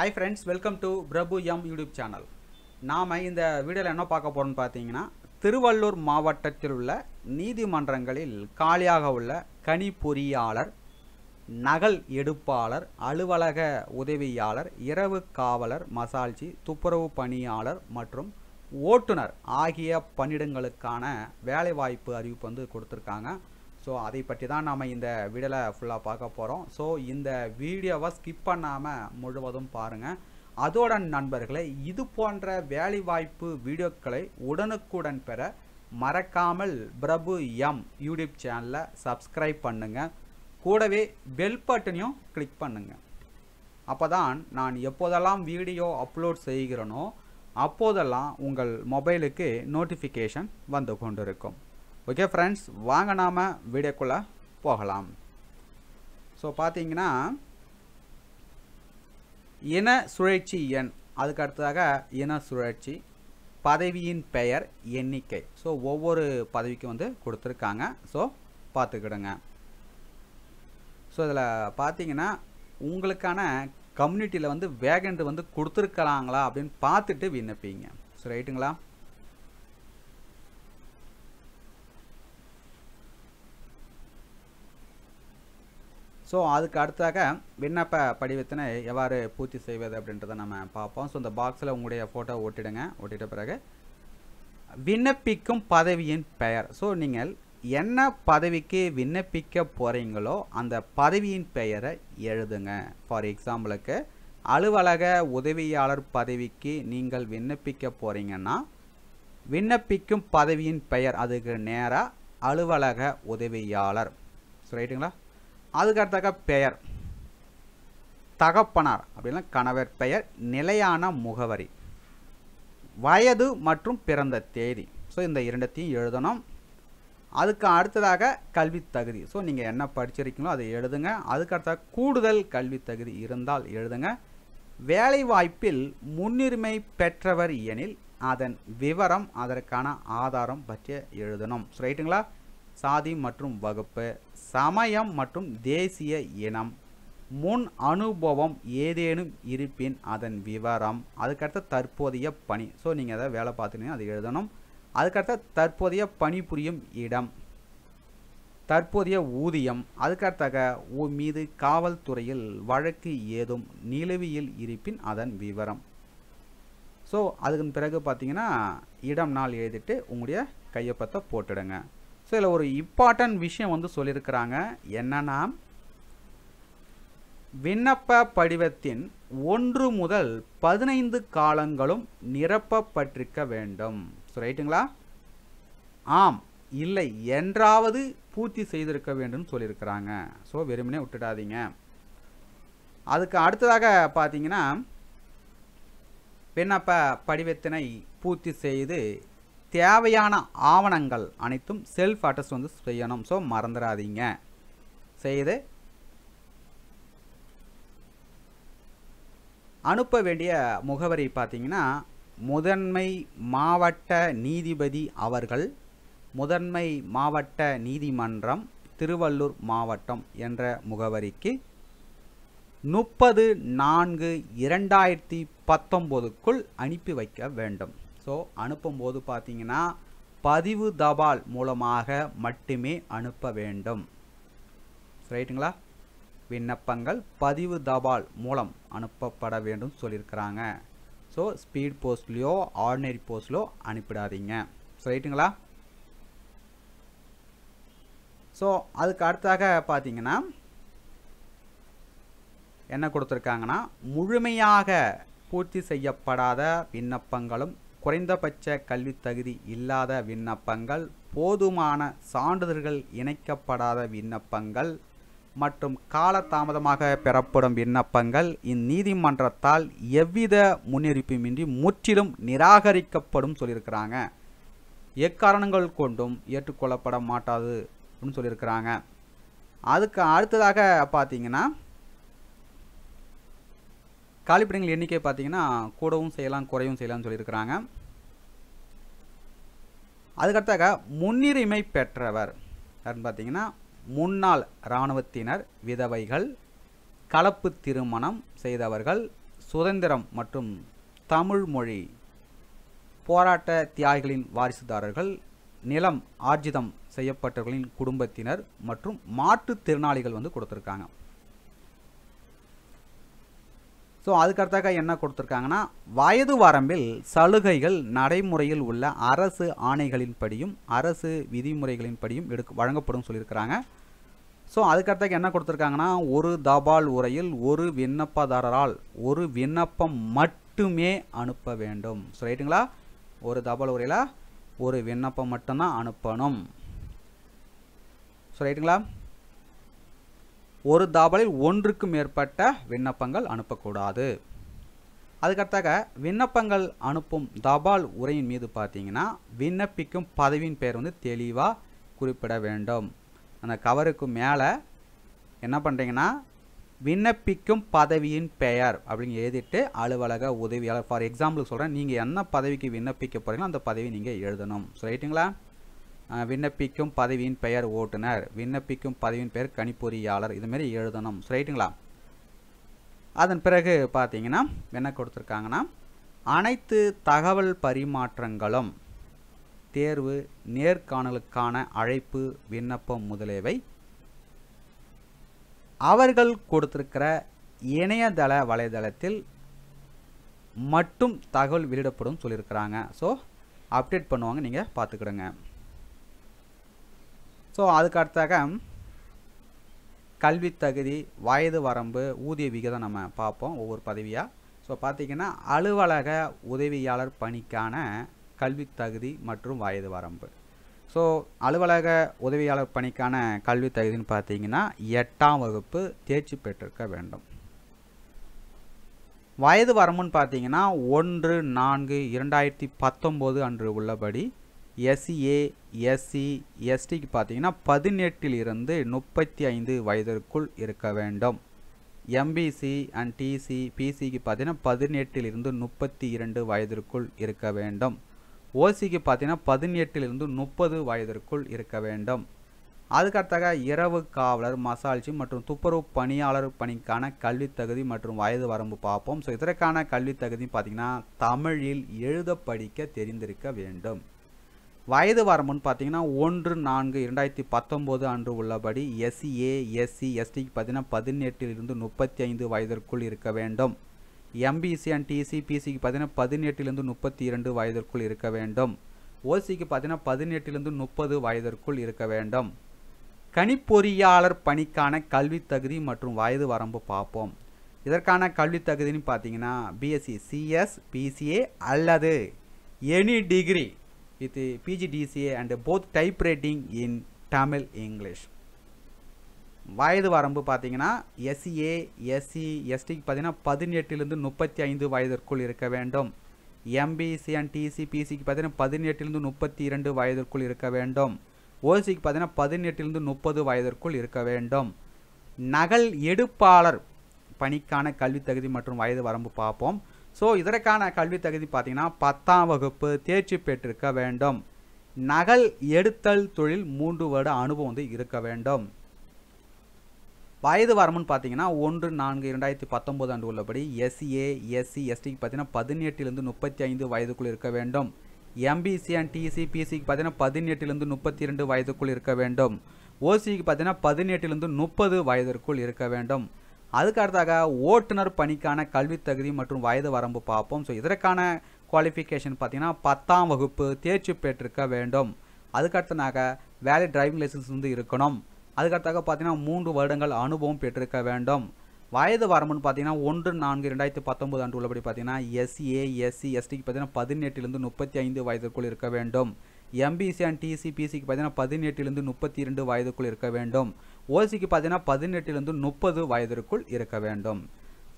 Hi friends welcome to Prabhu M YouTube channel நாம் இந்த வீடியோவில் என்ன பார்க்க போகிறோம்னு பார்த்தீங்கன்னா திருவள்ளூர் மாவட்டத்தில் உள்ள நீதிமன்றங்களில் காலியாக உள்ள கணிப்பொறியாளர் நகல் எடுப்பாளர் அலுவலக உதவியாளர் இரவு காவலர் மசால்ஜி துப்புரவு பணியாளர் மற்றும் ஓட்டுநர் ஆகிய பணியிடங்களுக்கான வேலைவாய்ப்பு அறிவிப்பு வந்து கொடுத்துருக்காங்க. ஸோ அதை பற்றி தான் நாம் இந்த வீடியோவில் ஃபுல்லாக பார்க்க போகிறோம் ஸோ இந்த வீடியோவை ஸ்கிப் பண்ணாமல் முழுவதும் பாருங்கள் அதோட நண்பர்களை இது போன்ற வேலைவாய்ப்பு வீடியோக்களை உடனுக்குடன் பெற மறக்காமல் பிரபு எம் யூடியூப் சேனலை சப்ஸ்கிரைப் பண்ணுங்கள் கூடவே பெல் பட்டனையும் கிளிக் பண்ணுங்கள் அப்போ தான் நான் எப்போதெல்லாம் வீடியோ அப்லோட் செய்கிறனோ அப்போதெல்லாம் உங்கள் மொபைலுக்கு நோட்டிஃபிகேஷன் வந்து கொண்டிருக்கும். ஓகே ஃப்ரெண்ட்ஸ் வாங்க நாம் வீடியோக்குள்ளே போகலாம். ஸோ பார்த்தீங்கன்னா இன சுழற்சி எண் அதுக்கு அடுத்ததாக இன சுழற்சி பதவியின் பெயர் எண்ணிக்கை. ஸோ ஒவ்வொரு பதவிக்கும் வந்து கொடுத்துருக்காங்க. ஸோ பார்த்துக்கிடுங்க ஸோ இதில் பார்த்தீங்கன்னா உங்களுக்கான கம்யூனிட்டியில் வந்து வேகண்ட் வந்து கொடுத்துருக்கலாங்களா அப்படின்னு பார்த்துட்டு விண்ணப்பிங்க. ஸோ ரைட்டுங்களா ஸோ அதுக்கு அடுத்தாக விண்ணப்ப படிவத்தினை எவ்வாறு பூர்த்தி செய்வது அப்படின்றத நம்ம பார்ப்போம். ஸோ இந்த பாக்ஸில் உங்களுடைய ஃபோட்டோ ஒட்டிடுங்க. ஒட்டிட்ட பிறகு விண்ணப்பிக்கும் பதவியின் பெயர். ஸோ நீங்கள் என்ன பதவிக்கு விண்ணப்பிக்க போகிறீங்களோ அந்த பதவியின் பெயரை எழுதுங்க. ஃபார் எக்ஸாம்பிளுக்கு அலுவலக உதவியாளர் பதவிக்கு நீங்கள் விண்ணப்பிக்க போகிறீங்கன்னா விண்ணப்பிக்கும் பதவியின் பெயர் அதுக்கு நேராக அலுவலக உதவியாளர். ஸோ ரைட்டுங்களா அதுக்கடுத்தாக்கா பெயர். தகப்பனார் அப்படின்னா கணவர் பெயர் நிலையான முகவரி. வயது மற்றும் பிறந்த தேதி. ஸோ இந்த இரண்டத்தையும் எழுதணும். அதுக்கு அடுத்ததாக கல்வி தகுதி. ஸோ நீங்கள் என்ன படிச்சிருக்கீங்களோ அதை எழுதுங்க. அதுக்கடுத்ததாக கூடுதல் கல்வி தகுதி இருந்தால் எழுதுங்க. வேலை வாய்ப்பில் முன்னுரிமை பெற்றவர் எனில் அதன் விவரம் அதற்கான ஆதாரம் பற்றி எழுதணும். ஸோ ரைட்டுங்களா சாதி மற்றும் வகுப்பு சமயம் மற்றும் தேசிய இனம் முன் அனுபவம் ஏதேனும் இருப்பின் அதன் விவரம் அதுக்கடுத்த தற்போதைய பணி. ஸோ நீங்கள் எதாவது வேலை பார்த்துனீங்க அதை எழுதணும். அதுக்கடுத்த தற்போதைய பணிபுரியும் இடம் தற்போதைய ஊதியம் அதுக்கடுத்தாக மீது காவல்துறையில் வழக்கு ஏதும் நிலுவையில் இருப்பின் அதன் விவரம். ஸோ அதுக்கு பிறகு பார்த்தீங்கன்னா இடம் நாள் எழுதிட்டு உங்களுடைய கையொப்பத்தை போட்டுடுங்க. ஸோ இதில் ஒரு இம்பார்ட்டன்ட் விஷயம் வந்து சொல்லியிருக்கிறாங்க. என்னன்னா விண்ணப்ப படிவத்தின் ஒன்று முதல் பதினைந்து காலங்களும் நிரப்பப்பட்டிருக்க வேண்டும். ஸோ ரைட்டுங்களா ஆம் இல்லை என்றாவது பூர்த்தி செய்திருக்க வேண்டும் சொல்லியிருக்கிறாங்க. ஸோ வெறுமனே விட்டுடாதீங்க. அதுக்கு அடுத்ததாக பார்த்தீங்கன்னா விண்ணப்ப படிவத்தினை பூர்த்தி செய்து தேவையான ஆவணங்கள் அனைத்தும் செல்ஃப் அட்டஸ்ட் வந்து செய்யணும். ஸோ மறந்துடாதீங்க செய்து அனுப்ப வேண்டிய முகவரி பார்த்தீங்கன்னா முதன்மை மாவட்ட நீதிபதி அவர்கள் முதன்மை மாவட்ட நீதிமன்றம் திருவள்ளூர் மாவட்டம் என்ற முகவரிக்கு முப்பது நான்கு இரண்டாயிரத்தி பத்தொம்போதுக்குள் அனுப்பி வைக்க வேண்டும். ஸோ அனுப்பும்போது பார்த்தீங்கன்னா பதிவு தபால் மூலமாக மட்டுமே அனுப்ப வேண்டும். ரைட்டுங்களா விண்ணப்பங்கள் பதிவு தபால் மூலம் அனுப்பப்பட வேண்டும் சொல்லியிருக்கிறாங்க. ஸோ ஸ்பீட் போஸ்ட்லேயோ ஆர்டினரி போஸ்ட்லையோ அனுப்பிடாதீங்க. ரைட்டுங்களா ஸோ அதுக்கு அடுத்தாக பார்த்தீங்கன்னா என்ன கொடுத்துருக்காங்கன்னா முழுமையாக பூர்த்தி செய்யப்படாத விண்ணப்பங்களும் குறைந்தபட்ச கல்வி தகுதி இல்லாத விண்ணப்பங்கள் போதுமான சான்றிதழ்கள் இணைக்கப்படாத விண்ணப்பங்கள் மற்றும் காலதாமதமாக பெறப்படும் விண்ணப்பங்கள் இந்நீதிமன்றத்தால் எவ்வித முன்னெடுப்புமின்றி முற்றிலும் நிராகரிக்கப்படும் சொல்லியிருக்கிறாங்க. எக்காரணங்கள் கொண்டும் ஏற்றுக்கொள்ளப்பட மாட்டாது அப்படின்னு சொல்லியிருக்கிறாங்க. அதுக்கு அடுத்ததாக பார்த்தீங்கன்னா காலிப்பிடங்கள் எண்ணிக்கை பார்த்தீங்கன்னா கூடவும் செய்யலாம் குறையும் செய்யலாம்னு சொல்லியிருக்கிறாங்க. அதுக்கடுத்தாக முன்னுரிமை பெற்றவர் யாருன்னு பார்த்தீங்கன்னா முன்னாள் இராணுவத்தினர் விதவைகள் கலப்பு திருமணம் செய்தவர்கள் சுதந்திரம் மற்றும் தமிழ் மொழி போராட்ட தியாகிகளின் வாரிசுதாரர்கள் நிலம் ஆர்ஜிதம் செய்யப்பட்டவர்களின் குடும்பத்தினர் மற்றும் மாற்றுத்திறனாளிகள் வந்து கொடுத்துருக்காங்க. ஸோ அதுக்கடுத்தாக என்ன கொடுத்துருக்காங்கன்னா வயது வரம்பில் சலுகைகள் நடைமுறையில் உள்ள அரசு ஆணைகளின்படியும் அரசு விதிமுறைகளின்படியும் எடுக்க வழங்கப்படும் சொல்லியிருக்கிறாங்க. ஸோ அதுக்கடுத்தாக என்ன கொடுத்துருக்காங்கன்னா ஒரு தபால் உரையில் ஒரு விண்ணப்பதாரரால் ஒரு விண்ணப்பம் மட்டுமே அனுப்ப வேண்டும். ஸோ ரைட்டுங்களா? ஒரு தபால் உரையில் ஒரு விண்ணப்பம் மட்டும்தான் அனுப்பணும். ஸோ ரைட்டுங்களா? ஒரு தாபலில் ஒன்றுக்கு மேற்பட்ட விண்ணப்பங்கள் அனுப்பக்கூடாது. அதுக்கடுத்தாக விண்ணப்பங்கள் அனுப்பும் தபால் உரையின் மீது பார்த்தீங்கன்னா விண்ணப்பிக்கும் பதவியின் பெயர் வந்து தெளிவாக குறிப்பிட வேண்டும். அந்த கவருக்கு மேலே என்ன பண்ணுறீங்கன்னா விண்ணப்பிக்கும் பதவியின் பெயர் அப்படின்னு எழுதிட்டு அலுவலக உதவியாளர் ஃபார் எக்ஸாம்பிள் சொல்கிறேன் நீங்கள் என்ன பதவிக்கு விண்ணப்பிக்க போகிறீங்களோ அந்த பதவி நீங்கள் எழுதணும். ரைட்டுங்களா விண்ணப்பிக்கும் பதவியின் பெயர் ஓட்டுநர் விண்ணப்பிக்கும் பதவியின் பெயர் கணிப்பொறியாளர் இதுமாரி எழுதணும். ரைட்டுங்களா அதன் பிறகு பார்த்தீங்கன்னா என்ன கொடுத்துருக்காங்கன்னா அனைத்து தகவல் பரிமாற்றங்களும் தேர்வு நேர்காணலுக்கான அழைப்பு விண்ணப்பம் முதலியவை அவர்கள் கொடுத்திருக்கிற இணையதள வலைதளத்தில் மட்டும் தகவல் வெளியிடப்படும் சொல்லியிருக்கிறாங்க. ஸோ அப்டேட் பண்ணுவாங்க நீங்கள் பார்த்துக்கிடுங்க ஸோ அதுக்கு அடுத்தாக கல்வி தகுதி வயது வரம்பு ஊதிய விகிதம் நம்ம பார்ப்போம் ஒவ்வொரு பதவியாக ஸோ பார்த்திங்கன்னா அலுவலக உதவியாளர் பணிக்கான கல்வி தகுதி மற்றும் வயது வரம்பு. ஸோ அலுவலக உதவியாளர் பணிக்கான கல்வி தகுதின்னு பார்த்தீங்கன்னா எட்டாம் வகுப்பு தேர்ச்சி பெற்றிருக்க வேண்டும். வயது வரம்புன்னு பார்த்தீங்கன்னா ஒன்று நான்கு இரண்டாயிரத்தி பத்தொம்போது அன்று உள்ளபடி எஸ்சிஏ எஸ்சி எஸ்டிக்கு பார்த்தீங்கன்னா பதினெட்டில் இருந்து முப்பத்தி ஐந்து வயதிற்குள் இருக்க வேண்டும். எம்பிசி அண்ட் டிசி பிசிக்கு பார்த்தீங்கன்னா பதினெட்டில் இருந்து முப்பத்தி இரண்டு வயதிற்குள் இருக்க வேண்டும். ஓசிக்கு பார்த்தீங்கன்னா பதினெட்டிலிருந்து முப்பது வயதிற்குள் இருக்க வேண்டும். அதுக்கடுத்தாக இரவு காவலர் மசால்ச்சி மற்றும் துப்புரவு பணியாளர் பணிக்கான கல்வி தகுதி மற்றும் வயது வரம்பு பார்ப்போம். ஸோ இதற்கான கல்வி தகுதி பார்த்திங்கன்னா தமிழில் எழுத படிக்க தெரிந்திருக்க வேண்டும். வயது வரம்புன்னு பார்த்தீங்கன்னா ஒன்று நான்கு இரண்டாயிரத்தி பத்தொம்போது அன்று உள்ளபடி எஸ்சிஏ எஸ்சி எஸ்டிக்கு பார்த்தீங்கன்னா பதினெட்டிலிருந்து முப்பத்தி ஐந்து வயதிற்குள் இருக்க வேண்டும். எம்பிசி அண்ட் டிசி பிசிக்கு பார்த்தீங்கன்னா பதினெட்டிலிருந்து முப்பத்தி இரண்டு வயதிற்குள் இருக்க வேண்டும். ஓசிக்கு பார்த்தீங்கன்னா பதினெட்டிலிருந்து முப்பது வயதிற்குள் இருக்க வேண்டும். கணிப்பொறியாளர் பணிக்கான கல்வி தகுதி மற்றும் வயது வரம்பு பார்ப்போம். இதற்கான கல்வி தகுதின்னு பார்த்தீங்கன்னா பிஎஸ்சி சிஎஸ் பிசிஏ அல்லது any degree with PGDCA and both type writing in Tamil English வயது வரம்பு பார்த்தீங்கன்னா எஸ்சிஏ எஸ்சி எஸ்டிக்கு பார்த்தீங்கன்னா பதினெட்டிலிருந்து முப்பத்தி ஐந்து வயதிற்குள் இருக்க வேண்டும். எம்பிசி அண்ட் டிசி பிசிக்கு பார்த்தீங்கன்னா பதினெட்டிலிருந்து முப்பத்தி இரண்டு வயதிற்குள் இருக்க வேண்டும். ஓசிக்கு பார்த்தீங்கன்னா பதினெட்டிலிருந்து முப்பது வயதிற்குள் இருக்க வேண்டும். நகல் எடுப்பாளர் பணிக்கான கல்வி தகுதி மற்றும் வயது வரம்பு பார்ப்போம். ஸோ இதற்கான கல்வி தகுதி பார்த்தீங்கன்னா பத்தாம் வகுப்பு தேர்ச்சி பெற்றிருக்க வேண்டும். நகல் எடுத்தல் தொழில் மூன்று வருட அனுபவம் வந்து இருக்க வேண்டும். வயது வரம்புன்னு பார்த்தீங்கன்னா ஒன்று நான்கு இரண்டாயிரத்தி பத்தொம்போது ஆண்டு உள்ளபடி எஸ்சிஏ எஸ்சி எஸ்டிக்கு பார்த்தீங்கன்னா பதினெட்டிலிருந்து முப்பத்தி ஐந்து வயதுக்குள் இருக்க வேண்டும். எம்பிசி அண்ட் டிசி பிசிக்கு பார்த்தீங்கன்னா பதினெட்டிலிருந்து முப்பத்தி இரண்டு வயதுக்குள் இருக்க வேண்டும். ஓசிக்கு பார்த்தீங்கன்னா பதினெட்டிலிருந்து முப்பது வயதிற்குள் இருக்க வேண்டும். அதுக்கு அடுத்தாக ஓட்டுநர் பணிக்கான கல்வி தகுதி மற்றும் வயது வரம்பு பார்ப்போம். ஸோ இதற்கான குவாலிஃபிகேஷன் பார்த்தீங்கன்னா பத்தாம் வகுப்பு தேர்ச்சி பெற்றிருக்க வேண்டும். அதுக்கடுத்தனாக வேலை டிரைவிங் லைசன்ஸ் வந்து இருக்கணும். அதுக்கடுத்தாக பார்த்தீங்கன்னா மூன்று வருடங்கள் அனுபவம் பெற்றிருக்க வேண்டும். வயது வரம்புன்னு பார்த்தீங்கன்னா ஒன்று நான்கு ரெண்டாயிரத்தி பத்தொம்பது ஆண்டு உள்ளபடி பார்த்தீங்கன்னா எஸ்சிஏ எஸ்சி எஸ்டிக்கு பார்த்தீங்கன்னா பதினெட்டிலிருந்து முப்பத்தி ஐந்து வயதுக்குள் இருக்க வேண்டும். எம்பிசி அண்ட் டிசிபிசிக்கு பார்த்தீங்கன்னா பதினெட்டிலிருந்து முப்பத்தி இரண்டு வயதுக்குள் இருக்க வேண்டும். ஓசிக்கு பார்த்தீங்கன்னா பதினெட்டுலேருந்து முப்பது வயதிற்குள் இருக்க வேண்டும்.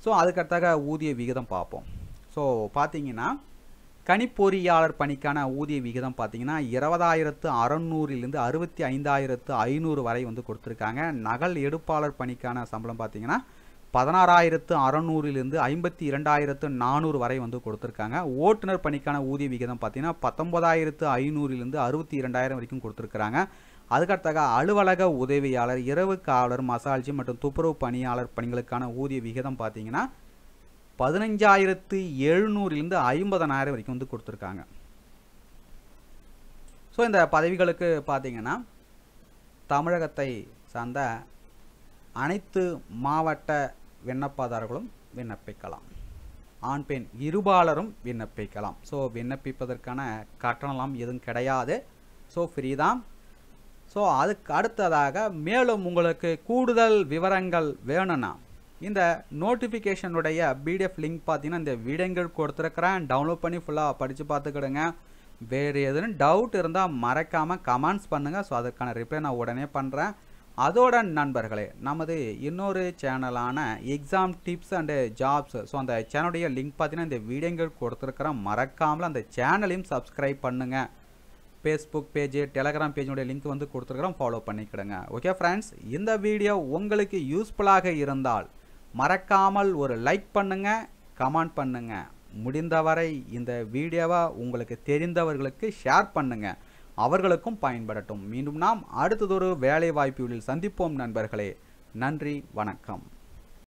ஸோ அதுக்கடுத்தாக ஊதிய விகிதம் பார்ப்போம். ஸோ பார்த்தீங்கன்னா கணிப்பொறியாளர் பணிக்கான ஊதிய விகிதம் பார்த்தீங்கன்னா இருபதாயிரத்து அறநூறிலிருந்து அறுபத்தி ஐந்தாயிரத்து ஐநூறு வரை வந்து கொடுத்துருக்காங்க. நகல் எடுப்பாளர் பணிக்கான சம்பளம் பார்த்தீங்கன்னா பதினாறாயிரத்து அறநூறிலிருந்து ஐம்பத்தி இரண்டாயிரத்து நானூறு வரை வந்து கொடுத்துருக்காங்க. ஓட்டுநர் பணிக்கான ஊதிய விகிதம் பார்த்தீங்கன்னா பத்தொன்பதாயிரத்து ஐநூறிலிருந்து அறுபத்தி இரண்டாயிரம் வரைக்கும் கொடுத்துருக்குறாங்க. அதுக்கடுத்தாக அலுவலக உதவியாளர் இரவு காவலர் மசால்ஜி மற்றும் துப்புரவு பணியாளர் பணிகளுக்கான ஊதிய விகிதம் பார்த்தீங்கன்னா பதினஞ்சாயிரத்து எழுநூறுலேருந்து ஐம்பதனாயிரம் வரைக்கும் வந்து கொடுத்துருக்காங்க. ஸோ இந்த பதவிகளுக்கு பார்த்தீங்கன்னா தமிழகத்தை சார்ந்த அனைத்து மாவட்ட விண்ணப்பதாரர்களும் விண்ணப்பிக்கலாம். ஆண் பெண் இருபாலரும் விண்ணப்பிக்கலாம். ஸோ விண்ணப்பிப்பதற்கான கட்டணம்லாம் எதுவும் கிடையாது. ஸோ ஃப்ரீ தான். ஸோ அதுக்கு அடுத்ததாக மேலும் உங்களுக்கு கூடுதல் விவரங்கள் வேணும்னா இந்த நோட்டிஃபிகேஷனுடைய பிடிஎஃப் லிங்க் பார்த்தீங்கன்னா இந்த வீடியோங்கள் கொடுத்துருக்குறேன். டவுன்லோட் பண்ணி ஃபுல்லாக படித்து பார்த்துக்கிடுங்க. வேறு எதுவும் டவுட் இருந்தால் மறக்காமல் கமெண்ட்ஸ் பண்ணுங்கள் ஸோ அதுக்கான ரிப்ளை நான் உடனே பண்ணுறேன் அதோட நண்பர்களே நமது இன்னொரு சேனலான exam tips and jobs so அந்த சேனலுடைய லிங்க் பார்த்தீங்கன்னா இந்த வீடியோங்கள் கொடுத்துருக்குறேன். மறக்காமல் அந்த சேனலையும் சப்ஸ்கிரைப் பண்ணுங்கள் ஃபேஸ்புக் பேஜ் டெலகிராம் பேஜினுடைய லிங்க் வந்து கொடுத்துருக்குறோம். ஃபாலோ பண்ணிக்கிடுங்க. ஓகே ஃப்ரெண்ட்ஸ் இந்த வீடியோ உங்களுக்கு யூஸ்ஃபுல்லாக இருந்தால் மறக்காமல் ஒரு லைக் பண்ணுங்கள் கமெண்ட் பண்ணுங்கள் முடிந்தவரை இந்த வீடியோவை உங்களுக்கு தெரிந்தவர்களுக்கு ஷேர் பண்ணுங்கள் அவர்களுக்கும் பயன்படட்டும். மீண்டும் நாம் அடுத்ததொரு வேலை வாய்ப்புகளில் சந்திப்போம் நண்பர்களே. நன்றி வணக்கம்.